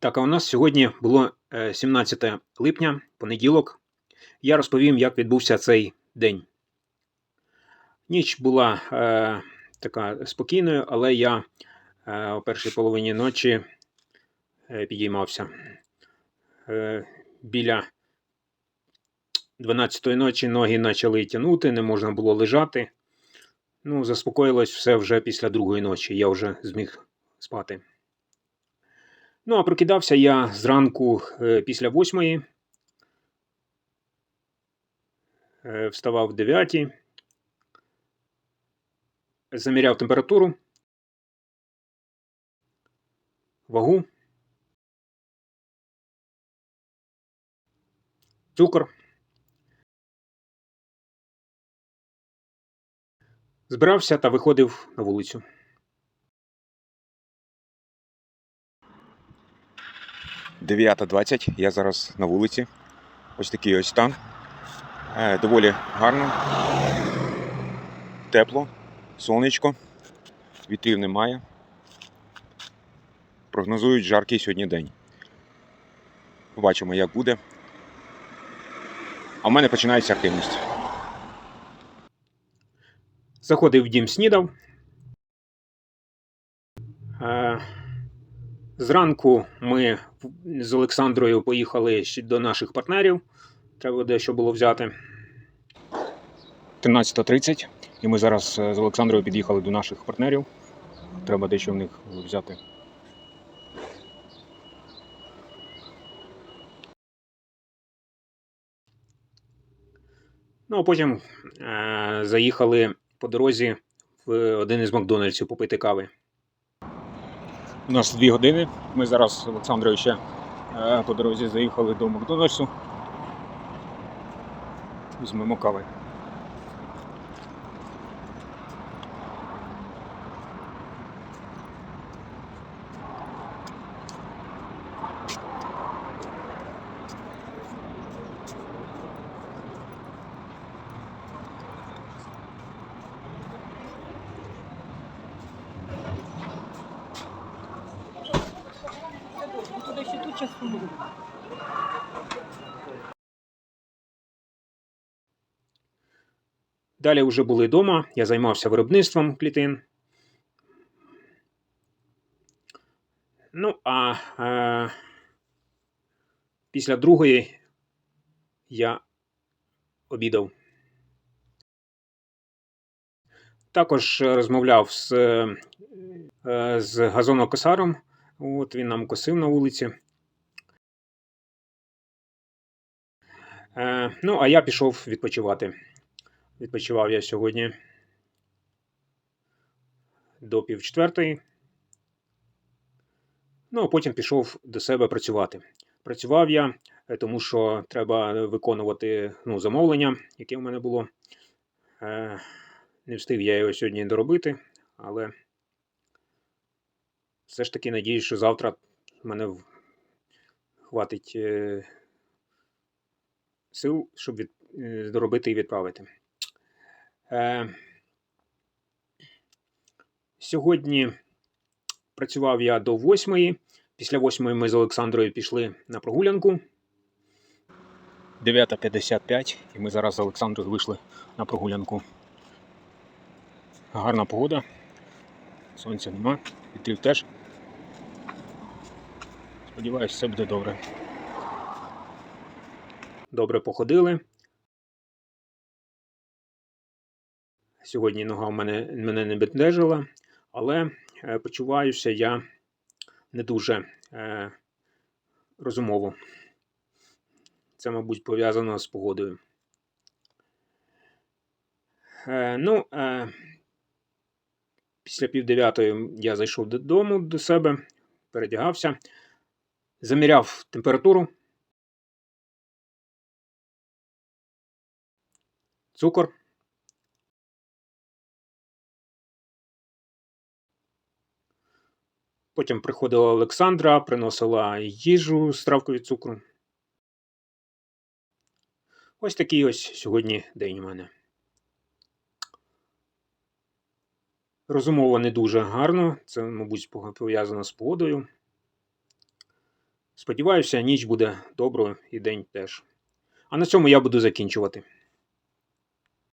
Так, а у нас сьогодні було е, 17 липня, понеділок. Я розповім, як відбувся цей день. Ніч була е, така спокійною, але я е, о першій половині ночі е, підіймався. Е, біля 12-ї ночі ноги почали тягнути, не можна було лежати. Ну, заспокоїлось все вже після другої ночі. Я вже зміг спати. Ну, а прокидався я зранку е, після восьмої. Е, Вставав в 9. Заміряв температуру. Вагу. Цукор. Збирався та виходив на вулицю. Дев'ята 20. Я зараз на вулиці. Ось такий ось стан. Е, доволі гарно. Тепло, сонечко, вітрів немає. Прогнозують жаркий сьогодні день. Побачимо, як буде. А в мене починається активність. Заходив в дім снідав. Е, Зранку ми з Олександрою поїхали ще до наших партнерів. Треба дещо було взяти. 13.30. І ми зараз е, з Олександрою під'їхали до наших партнерів. Треба дещо в них взяти. Ну, а потім е, заїхали по дорозі в один із Макдональдсів попити кави. У нас дві години. Ми зараз з Олександрою ще е, по дорозі заїхали до Макдональдсу. Візьмемо кави. Ще. Далі вже були вдома, я займався виробництвом клітин. Ну, а е, після другої я обідав. Також розмовляв з, е, з газонокосаром. От він нам косив на вулиці. Ну, а я пішов відпочивати. Відпочивав я сьогодні до пів четвертої. Ну, а потім пішов до себе працювати. Працював я, е, тому що треба виконувати ну, замовлення, яке в мене було. Е, Не встиг я його сьогодні доробити, але все ж таки надіюсь, що завтра в мене хватить е, сил, щоб від, е, доробити і відправити. Е, Сьогодні працював я до восьмої. Після восьмої ми з Олександрою пішли на прогулянку. 9.55, і ми зараз з Олександрою вийшли на прогулянку. Гарна погода. Сонця нема, вітрів теж. Сподіваюсь, все буде добре. Добре походили. Сьогодні нога в мене, мене не бентежила, але е, почуваюся я не дуже е, розумово. Це, мабуть, пов'язано з погодою. Е, ну, е, після півдев'ятої я зайшов додому до себе, передягався, заміряв температуру, цукор. Потім приходила Олександра, приносила їжу з травкою цукру. Ось такий ось сьогодні день у мене. Розумово не дуже гарно, це, мабуть, пов'язано з погодою. Сподіваюся, ніч буде доброю і день теж. А на цьому я буду закінчувати.